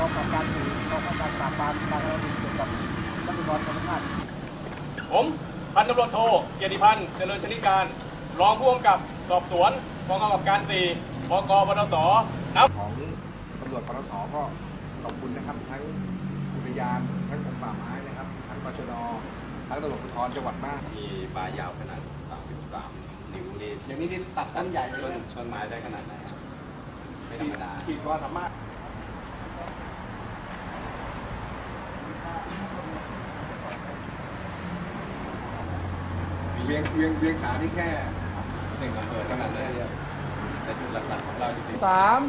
กองกำกับการสืบกองกำกับการปราบปรามการกระทำเกี่ยวกับทรัพยากรธรรมชาติผมพันตำรวจโทเกียรติพันธ์เจริญชนิการ รองผู้กำกับสอบสวนกองกำกับการสี่บกปตสนับของตำรวจปตสก็ขอบคุณนะครับทั้งอุทยานทั้งกรมป่าไม้นะครับทั้งปชดทั้งตำรวจภูธรจังหวัดน่านมีป่ายาวขนาด 33 นิ้วนี่อย่างนี้นี่ตัดต้นใหญ่เลยต้นไม้ได้ขนาดไหนไม่ธรรมดาคิดว่าสามารถ วียงเวียงเวียงสาที่แค่หนึ่งอำเภอเท่านั้นเลยแต่จุดหลักๆของเราจริงๆสาม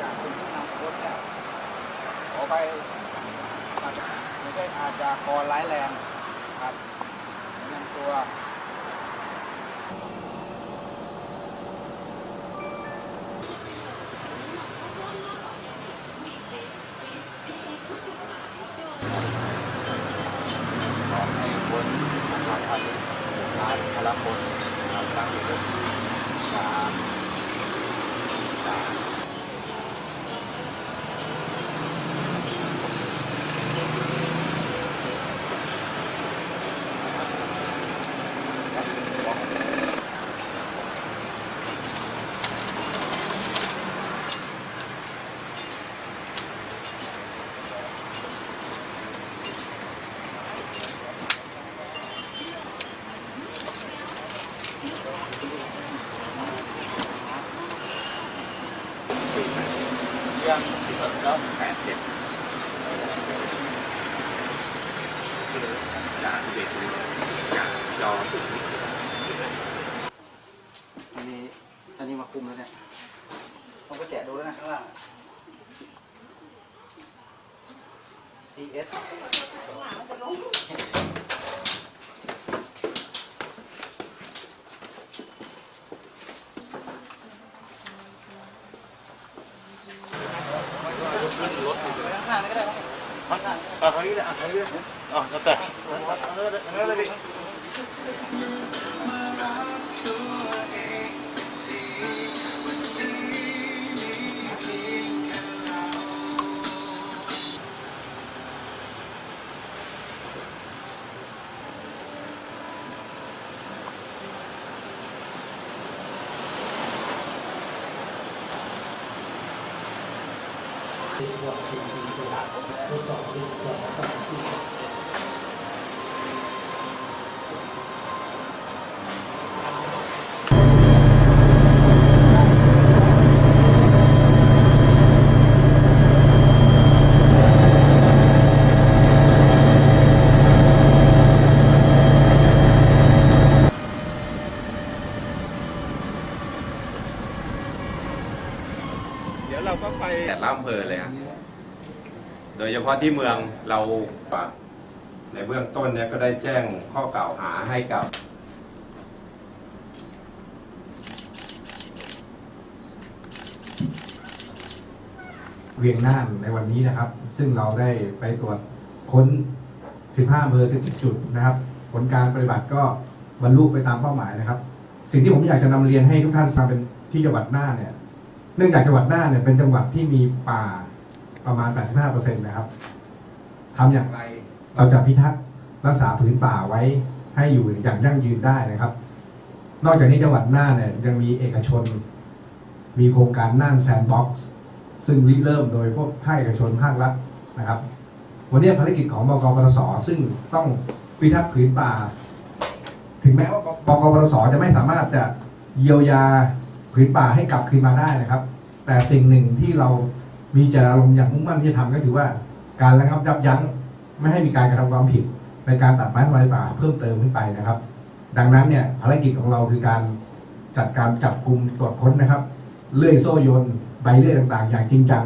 จากคนที่นำรถเนี่ยขอไปอาจจะไม่ใช่อาจจะคอร้ายแรงครับนำตัวางพลพลทางตั้งอยู่ที่สามสี่สาม เรื่อง แล้วแปดเจ็ดจากเด็กจากจอสุดอันนี้อันนี้มาคุมแล้วเนี่ยต้องไปแกะดูแล้วนะข้างล่าง CS ข้างๆนี่ก็ได้มั้งข้างๆอะคราวนี้เลยอะคราวนี้เลยอะแล้วแต่ เอาเลยเอาเลยเอาเลยดิเดี๋ยวเราก็ไปแต่ละอำเภอเลยฮะโดยเฉพาะที่เมืองเราในเบื้องต้นเนี่ยก็ได้แจ้งข้อกล่าวหาให้กับเวียงน่านในวันนี้นะครับ ซึ่งเราได้ไปตรวจค้น 15อำเภอ10จุดนะครับ ผลการปฏิบัติก็บรรลุไปตามเป้าหมายนะครับ สิ่งที่ผมอยากจะนำเรียนให้ทุกท่านทราบเป็นที่จังหวัดน่านเนี่ย เนื่องจากจังหวัดน่านเนี่ยเป็นจังหวัดที่มีป่าประมาณ 85%นะครับทำอย่างไรเราจะพิทักษ์รักษาผืนป่าไว้ให้อยู่อย่างยั่งยืนได้นะครับ นอกจากนี้จังหวัดน่านเนี่ยยังมีเอกชน มีโครงการน่านแซนด์บ็อกซ์ซึ่งริเริ่มโดยพวกภาคเอกชนภาครัฐนะครับ วันนี้ภารกิจของบกปตสซึ่งต้องพิทักษ์ผืนป่า ถึงแม้ว่าบกปตสจะไม่สามารถจะเยียวยาผืนป่าให้กลับคืนมาได้นะครับ แต่สิ่งหนึ่งที่เรามีเจตนารมณ์อย่างมุ่งมั่นที่จะทำก็คือว่า การระงับยับยั้งไม่ให้มีการกระทำความผิด ในการตัดไม้ทำลายป่าเพิ่มเติมขึ้นไปนะครับ ดังนั้นเนี่ยภารกิจของเราคือการจัดการจับกลุ่มตรวจค้นนะครับ เลื่อยโซ่โยนใบเลื่อยต่างๆ อย่างจริงจัง